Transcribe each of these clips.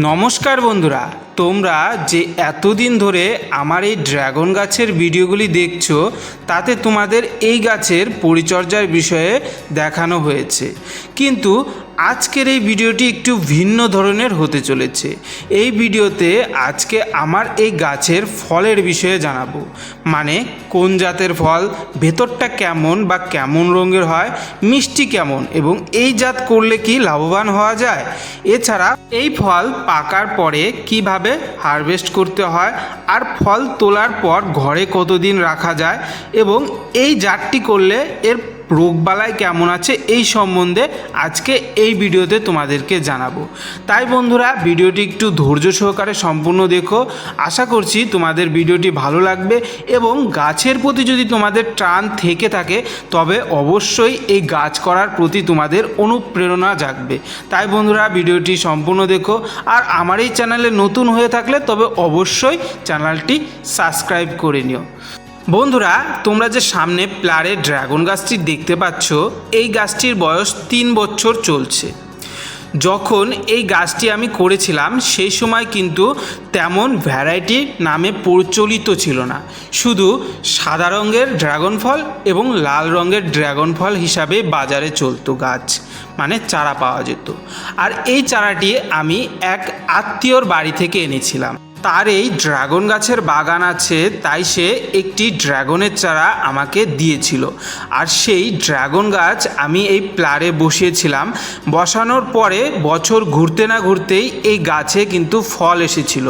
নমস্কার বন্ধুরা, তোমরা যে এতদিন ধরে আমার এই ড্রাগন গাছের ভিডিওগুলি দেখছ, তাতে তোমাদের এই গাছের পরিচর্যার বিষয়ে দেখানো হয়েছে। কিন্তু আজকের এই ভিডিওটি একটু ভিন্ন ধরনের হতে চলেছে। এই ভিডিওতে আজকে আমার এই গাছের ফলের বিষয়ে জানাব। মানে কোন জাতের ফল, ভেতরটা কেমন বা কেমন রঙের হয়, মিষ্টি কেমন এবং এই জাত করলে কি লাভবান হওয়া যায়? এছাড়া এই ফল পাকার পরে কীভাবে হারভেস্ট করতে হয় আর ফল তোলার পর ঘরে কতদিন রাখা যায় এবং এই জাতটি করলে এর রোগবালাই কেমন আছে এই সম্বন্ধে আজকে এই ভিডিওতে তোমাদেরকে জানাব। তাই বন্ধুরা, ভিডিওটি একটু ধৈর্য সহকারে সম্পূর্ণ দেখো। আশা করছি তোমাদের ভিডিওটি ভালো লাগবে এবং গাছের প্রতি যদি তোমাদের টান থেকে থাকে, তবে অবশ্যই এই গাছ করার প্রতি তোমাদের অনুপ্রেরণা জাগবে। তাই বন্ধুরা, ভিডিওটি সম্পূর্ণ দেখো। আর আমার এই চ্যানেলে নতুন হয়ে থাকলে তবে অবশ্যই চ্যানেলটি সাবস্ক্রাইব করে নিও। বন্ধুরা, তোমরা যে সামনে প্লারে ড্রাগন গাছটি দেখতে পাচ্ছ, এই গাছটির বয়স তিন বছর চলছে। যখন এই গাছটি আমি করেছিলাম, সেই সময় কিন্তু তেমন ভ্যারাইটি নামে প্রচলিত ছিল না। শুধু সাদা রঙের ড্রাগন ফল এবং লাল রঙের ড্রাগন ফল হিসাবে বাজারে চলতো গাছ মানে চারা পাওয়া যেত। আর এই চারাটি আমি এক আত্মীয়র বাড়ি থেকে এনেছিলাম। তার এই ড্রাগন গাছের বাগান আছে, তাই সে একটি ড্রাগনের চারা আমাকে দিয়েছিল। আর সেই ড্রাগন গাছ আমি এই প্লারে বসিয়েছিলাম। বসানোর পরে বছর ঘুরতে না ঘুরতেই এই গাছে কিন্তু ফল এসেছিল।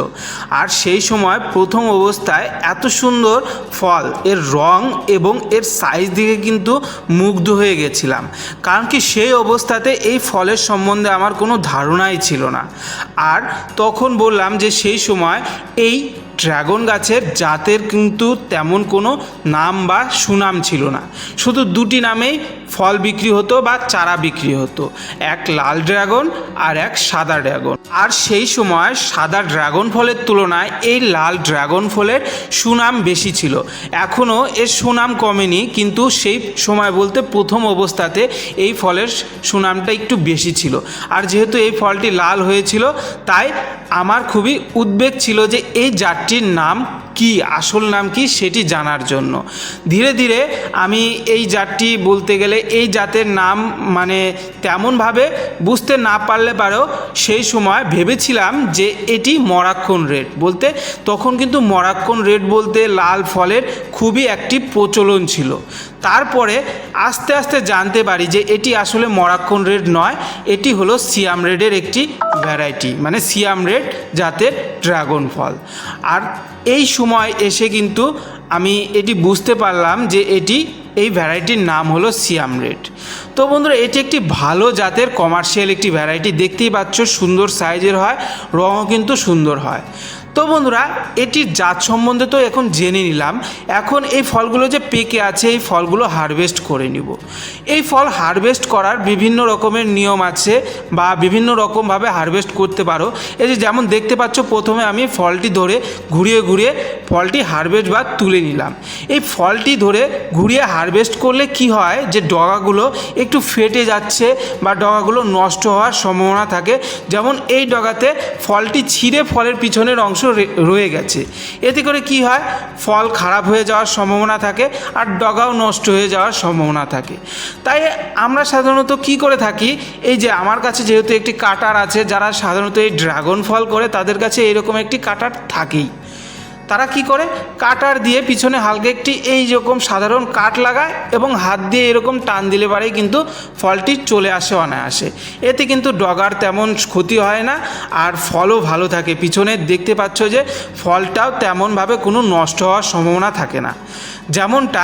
আর সেই সময় প্রথম অবস্থায় এত সুন্দর ফল, এর রং এবং এর সাইজ দিকে কিন্তু মুগ্ধ হয়ে গেছিলাম। কারণ কি সেই অবস্থাতে এই ফলের সম্বন্ধে আমার কোনো ধারণাই ছিল না। আর তখন বললাম যে সেই সময় এই ড্রাগন গাছের জাতের কিন্তু তেমন কোনো নাম বা সুনাম ছিল না। শুধু দুটি নামেই ফল বিক্রি হতো বা চারা বিক্রি হতো। এক লাল ড্রাগন আর এক সাদা ড্রাগন। আর সেই সময় সাদা ড্রাগন ফলের তুলনায় এই লাল ড্রাগন ফলের সুনাম বেশি ছিল। এখনও এর সুনাম কমেনি, কিন্তু সেই সময় বলতে প্রথম অবস্থাতে এই ফলের সুনামটা একটু বেশি ছিল। আর যেহেতু এই ফলটি লাল হয়েছিল, তাই আমার খুবই উদ্বেগ ছিল যে এই জাতটির নাম কি, আসল নাম কি সেটি জানার জন্য। ধীরে ধীরে আমি এই জাতটি বলতে গেলে এই জাতের নাম মানে তেমনভাবে বুঝতে না পারলে পারেও সেই সময় ভেবেছিলাম যে এটি মরাক্ষণ রেড বলতে তখন কিন্তু মরাক্ষণ রেড বলতে লাল ফলের খুবই একটি প্রচলন ছিল। তারপরে আস্তে আস্তে জানতে পারি যে এটি আসলে মরাক্ষণ রেড নয়, এটি হলো সিয়াম রেডের একটি ভ্যারাইটি মানে সিয়াম রেড জাতের ড্রাগন ফল। আর এই সময় এসে কিন্তু আমি এটি বুঝতে পারলাম যে এটি, এই ভ্যারাইটির নাম হলো সিয়াম রেড। তো বন্ধুরা, এটি একটি ভালো জাতের কমার্শিয়াল একটি ভ্যারাইটি, দেখতেই পাচ্ছ সুন্দর সাইজের হয়, রঙও কিন্তু সুন্দর হয়। তো বন্ধুরা, এটির জাত সম্বন্ধে তো এখন জেনে নিলাম। এখন এই ফলগুলো যে পেকে আছে, এই ফলগুলো হারভেস্ট করে নিব। এই ফল হারভেস্ট করার বিভিন্ন রকমের নিয়ম আছে বা বিভিন্ন রকমভাবে হারভেস্ট করতে পারো। এই যে যেমন দেখতে পাচ্ছ, প্রথমে আমি ফলটি ধরে ঘুরিয়ে ঘুরিয়ে ফলটি হারভেস্ট বা তুলে নিলাম। এই ফলটি ধরে ঘুরিয়ে হারভেস্ট করলে কি হয় যে ডগাগুলো একটু ফেটে যাচ্ছে বা ডগাগুলো নষ্ট হওয়ার সম্ভাবনা থাকে। যেমন এই ডগাতে ফলটি ছিঁড়ে ফলের পিছনের অংশ রয়ে গেছে। এতে করে কি হয়? ফল খারাপ হয়ে যাওয়ার সম্ভাবনা থাকে আর ডগাও নষ্ট হয়ে যাওয়ার সম্ভাবনা থাকে। তাই আমরা সাধারণত কি করে থাকি? এই যে আমার কাছে যেহেতু একটি কাটার আছে, যারা সাধারণত এই ড্রাগন ফল করে, তাদের কাছে এরকম একটি কাটার থাকেই। তারা কি করে? কাটার দিয়ে পিছনে হালকা একটি এই রকম সাধারণ কাট লাগায় এবং হাত দিয়ে এরকম টান দিলে পারেই কিন্তু ফলটি চলে আসে অনায়াসে। এতে কিন্তু ডগার তেমন ক্ষতি হয় না আর ফলও ভালো থাকে। পিছনে দেখতে পাচ্ছ যে ফলটাও তেমনভাবে কোনো নষ্ট হওয়ার সম্ভাবনা থাকে না। যেমনটা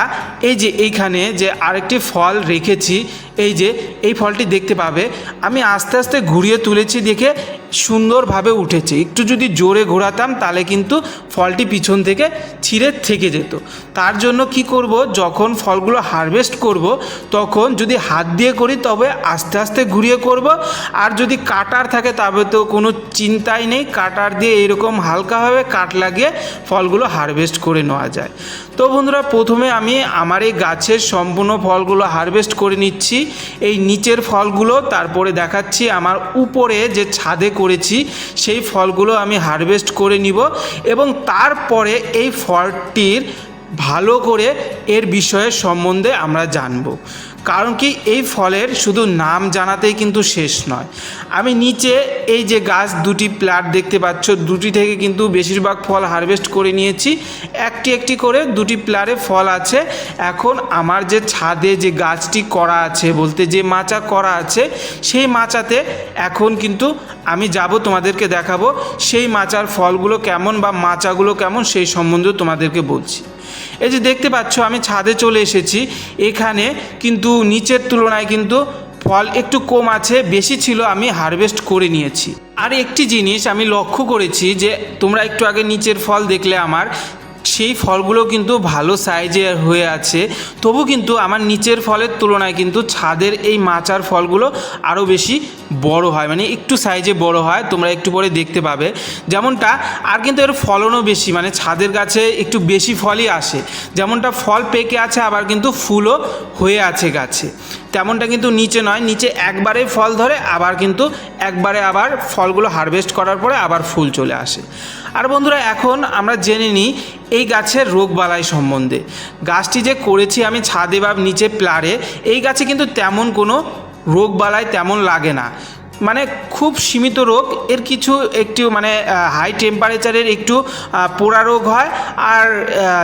এই যে এইখানে যে আরেকটি ফল রেখেছি, এই যে এই ফলটি দেখতে পাবে। আমি আস্তে আস্তে ঘুরিয়ে তুলেছি দেখে সুন্দরভাবে উঠেছে। একটু যদি জোরে ঘোরাতাম, তাহলে কিন্তু ফলটি পিছন থেকে ছিঁড়ে থেকে যেত। তার জন্য কি করব? যখন ফলগুলো হারভেস্ট করব, তখন যদি হাত দিয়ে করি, তবে আস্তে আস্তে ঘুরিয়ে করব। আর যদি কাটার থাকে, তবে তো কোনো চিন্তাই নেই। কাটার দিয়ে এরকম হালকাভাবে কাট লাগিয়ে ফলগুলো হারভেস্ট করে নেওয়া যায়। তো বন্ধুরা, প্রথমে আমি আমার এই গাছের সম্পূর্ণ ফলগুলো হারভেস্ট করে নিচ্ছি। এই নিচের ফলগুলো, তারপরে দেখাচ্ছি আমার উপরে যে ছাদে করেছি, সেই ফলগুলো আমি হারভেস্ট করে নিব এবং তারপরে এই ফলটির ভালো করে এর বিষয়ে সম্বন্ধে আমরা জানব। কারণ কি এই ফলের শুধু নাম জানাতেই কিন্তু শেষ নয়। আমি নিচে এই যে গাছ দুটি প্লাট দেখতে পাচ্ছ, দুটি থেকে কিন্তু বেশিরভাগ ফল হারভেস্ট করে নিয়েছি। একটি একটি করে দুটি প্লারে ফল আছে। এখন আমার যে ছাদে যে গাছটি করা আছে, বলতে যে মাচা করা আছে, সেই মাচাতে এখন কিন্তু আমি যাব তোমাদেরকে দেখাবো, সেই মাচার ফলগুলো কেমন বা মাচাগুলো কেমন সেই সম্বন্ধেও তোমাদেরকে বলছি। এই যে দেখতে পাচ্ছ, আমি ছাদে চলে এসেছি। এখানে কিন্তু নিচের তুলনায় কিন্তু ফল একটু কম আছে, বেশি ছিল, আমি হারভেস্ট করে নিয়েছি। আর একটি জিনিস আমি লক্ষ্য করেছি যে তোমরা একটু আগে নিচের ফল দেখলে আমার সেই ফলগুলো কিন্তু ভালো সাইজের হয়ে আছে। তবু কিন্তু আমার নিচের ফলের তুলনায় কিন্তু ছাদের এই মাচার ফলগুলো আরও বেশি বড় হয়। মানে একটু সাইজে বড় হয়, তোমরা একটু পরে দেখতে পাবে। যেমনটা আর কিন্তু এর ফলনও বেশি মানে ছাদের গাছে একটু বেশি ফলই আসে। যেমনটা ফল পেকে আছে, আবার কিন্তু ফুলও হয়ে আছে গাছে। তেমনটা কিন্তু নিচে নয়, নিচে একবারে ফল ধরে, আবার কিন্তু একবারে আবার ফলগুলো হারভেস্ট করার পরে আবার ফুল চলে আসে। আর বন্ধুরা, এখন আমরা জেনে নিই এই গাছের রোগবালাই সম্বন্ধে। গাছটি যে করেছি আমি ছাদে বা নিচে প্লারে, এই গাছে কিন্তু তেমন কোনো রোগবালাই তেমন লাগে না। মানে খুব সীমিত রোগ, এর কিছু একটু মানে হাই টেম্পারেচারের একটু পোড়া রোগ হয় আর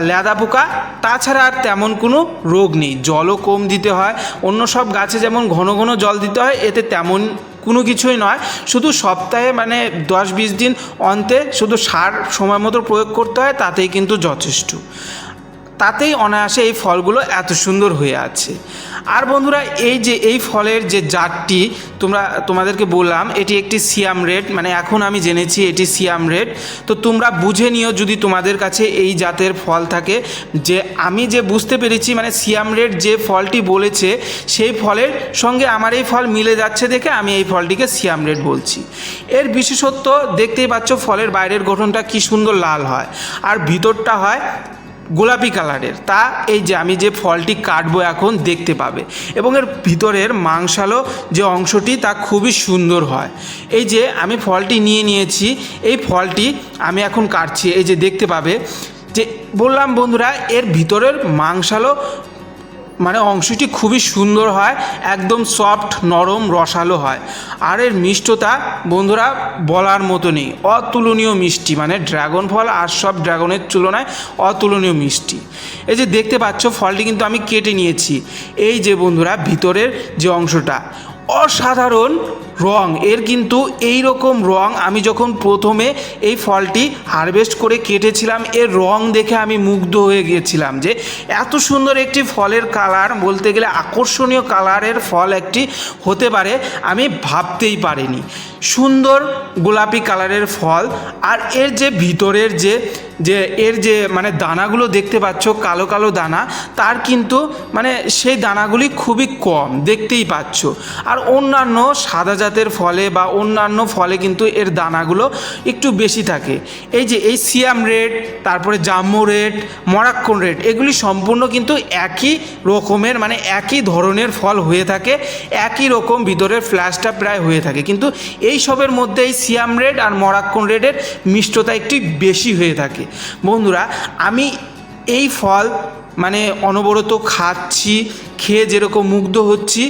লেদা পোকা, তাছাড়া আর তেমন কোনো রোগ নেই। জলও কম দিতে হয়। অন্য সব গাছে যেমন ঘন ঘন জল দিতে হয়, এতে তেমন কোনো কিছুই নয়। শুধু সপ্তাহে মানে দশ বিশ দিন অন্তে শুধু সার সময় মতো প্রয়োগ করতে হয়, তাতেই কিন্তু যথেষ্ট। তাতেই অনায়াসে এই ফলগুলো এত সুন্দর হয়ে আছে। আর বন্ধুরা, এই যে, এই ফলের যে জাতটি তোমরা, তোমাদেরকে বললাম, এটি একটি সিয়াম রেড মানে এখন আমি জেনেছি এটি সিয়াম রেড। তো তোমরা বুঝে নিও যদি তোমাদের কাছে এই জাতের ফল থাকে, যে আমি যে বুঝতে পেরেছি মানে সিয়াম রেড যে ফলটি বলেছে, সেই ফলের সঙ্গে আমার এই ফল মিলে যাচ্ছে দেখে আমি এই ফলটিকে সিয়াম রেড বলছি। এর বিশেষত্ব, দেখতেই পাচ্ছ ফলের বাইরের গঠনটা কি সুন্দর লাল হয়। আর ভিতরটা হয় গোলাপি কালারের। তা এই যে আমি যে ফলটি কাটবো এখন দেখতে পাবে। এবং এর ভিতরের মাংসালো যে অংশটি তা খুবই সুন্দর হয়। এই যে আমি ফলটি নিয়ে নিয়েছি, এই ফলটি আমি এখন কাটছি। এই যে দেখতে পাবে যে বললাম বন্ধুরা, এর ভিতরের মাংসালো মানে অংশটি খুবই সুন্দর হয়, একদম সফট নরম, রসালো হয়। আর এর মিষ্টতা বন্ধুরা বলার মতো নেই, অতুলনীয় মিষ্টি মানে ড্রাগন ফল আর সব ড্রাগনের তুলনায় অতুলনীয় মিষ্টি। এই যে দেখতে পাচ্ছ ফলটি কিন্তু আমি কেটে নিয়েছি। এই যে বন্ধুরা ভিতরের যে অংশটা অসাধারণ রং। এর কিন্তু এই রকম রং আমি যখন প্রথমে এই ফলটি হারভেস্ট করে কেটেছিলাম, এর রং দেখে আমি মুগ্ধ হয়ে গিয়েছিলাম যে এত সুন্দর একটি ফলের কালার, বলতে গেলে আকর্ষণীয় কালারের ফল একটি হতে পারে, আমি ভাবতেই পারিনি। সুন্দর গোলাপি কালারের ফল, আর এর যে ভিতরের যে যে এর যে মানে দানাগুলো দেখতে পাচ্ছ, কালো কালো দানা, তার কিন্তু মানে সেই দানাগুলি খুবই কম দেখতেই পাচ্ছ। আর অন্যান্য সাদা জাতের ফলে বা অন্যান্য ফলে কিন্তু এর দানাগুলো একটু বেশি থাকে। এই যে এই সিয়াম রেড, তারপরে জাম্মু রেড, মরাক্কন রেড, এগুলি সম্পূর্ণ কিন্তু একই রকমের মানে একই ধরনের ফল হয়ে থাকে, একই রকম ভিতরের ফ্ল্যাশটা প্রায় হয়ে থাকে। কিন্তু এই সবের মধ্যে এই সিয়াম রেড আর মরাক্কন রেডের মিষ্টতা একটু বেশি হয়ে থাকে। বন্ধুরা আমি এই ফল মানে অনবরত খাচ্ছি খেয়ে যেরকম মুগ্ধ হচ্ছি,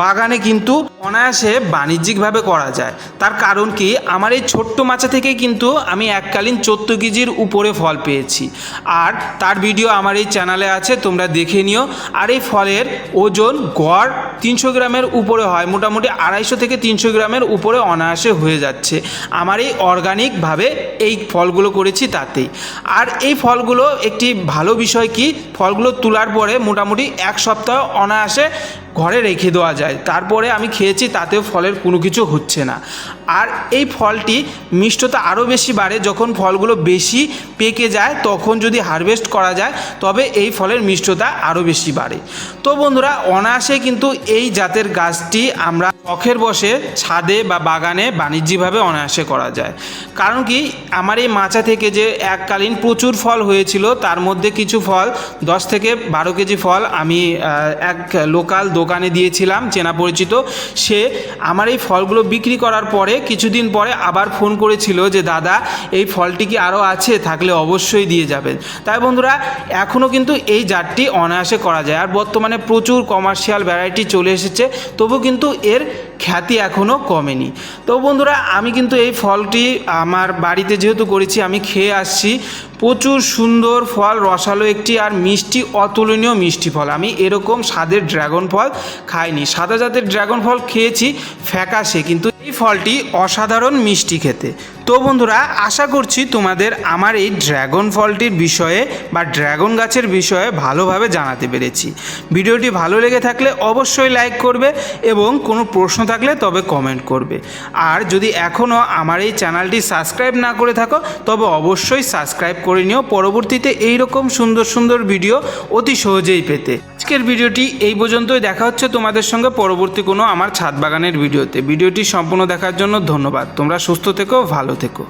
বাগানে কিন্তু অনায়াসে বাণিজ্যিকভাবে করা যায়। তার কারণ কি? আমার এই ছোট্ট মাচা থেকেই কিন্তু আমি এককালীন চোদ্দ কেজির উপরে ফল পেয়েছি। আর তার ভিডিও আমার এই চ্যানেলে আছে, তোমরা দেখে নিও। আর এই ফলের ওজন গড় তিনশো গ্রামের উপরে হয়, মোটামুটি আড়াইশো থেকে তিনশো গ্রামের উপরে অনায়াসে হয়ে যাচ্ছে। আমার এই অর্গানিকভাবে এই ফলগুলো করেছি তাতেই। আর এই ফলগুলো একটি ভালো বিষয় কি? ফলগুলো তোলার পরে মোটামুটি এক সপ্তাহ অনায়াসে ঘরে রেখে দেওয়া যায়। তারপরে আমি খেয়েছি তাতেও ফলের কোনো কিছু হচ্ছে না। আর এই ফলটি মিষ্টতা আরও বেশি বাড়ে যখন ফলগুলো বেশি পেকে যায়, তখন যদি হারভেস্ট করা যায়, তবে এই ফলের মিষ্টতা আরও বেশি বাড়ে। তো বন্ধুরা, অনায়াসে কিন্তু এই জাতের গাছটি আমরা শখের বসে ছাদে বা বাগানে বাণিজ্যিকভাবে অনায়াসে করা যায়। কারণ কি, আমার এই মাচা থেকে যে এককালীন প্রচুর ফল হয়েছিল, তার মধ্যে কিছু ফল, দশ থেকে বারো কেজি ফল আমি এক লোকাল দোকানে দিয়েছিলাম, চেনা পরিচিত। সে আমার এই ফলগুলো বিক্রি করার পরে কিছুদিন পরে আবার ফোন করেছিল যে, দাদা, এই ফলটি কি আরও আছে? থাকলে অবশ্যই দিয়ে যাবেন। তাই বন্ধুরা এখনও কিন্তু এই জাতটি অনায়াসে করা যায়। আর বর্তমানে প্রচুর কমার্শিয়াল ভ্যারাইটি চলে এসেছে, তবু কিন্তু এর খ্যাতি এখনও কমেনি। তো বন্ধুরা, আমি কিন্তু এই ফলটি আমার বাড়িতে যেহেতু করেছি, আমি খেয়ে আসছি। প্রচুর সুন্দর ফল, রসালো একটি আর মিষ্টি, অতুলনীয় মিষ্টি ফল। আমি এরকম স্বাদের ড্রাগন ফল খাইনি। সাদা জাতের ড্রাগন ফল খেয়েছি, ফ্যাকাশে, কিন্তু এই ফলটি অসাধারণ মিষ্টি খেতে। তো বন্ধুরা, আশা করছি তোমাদের আমার এই ড্রাগন ফলটির বিষয়ে বা ড্রাগন গাছের বিষয়ে ভালোভাবে জানাতে পেরেছি। ভিডিওটি ভালো লেগে থাকলে অবশ্যই লাইক করবে এবং কোনো প্রশ্ন থাকলে তবে কমেন্ট করবে। আর যদি এখনও আমার এই চ্যানেলটি সাবস্ক্রাইব না করে থাকো, তবে অবশ্যই সাবস্ক্রাইব করে নিও। পরবর্তীতে এই রকম সুন্দর সুন্দর ভিডিও অতি সহজেই পেতে। আজকের ভিডিওটি এই পর্যন্তই। দেখা হচ্ছে তোমাদের সঙ্গে পরবর্তী কোনো আমার ছাদ বাগানের ভিডিওতে। ভিডিওটি সম্পূর্ণ দেখার জন্য ধন্যবাদ। তোমরা সুস্থ থেকো, ভালো থেকো।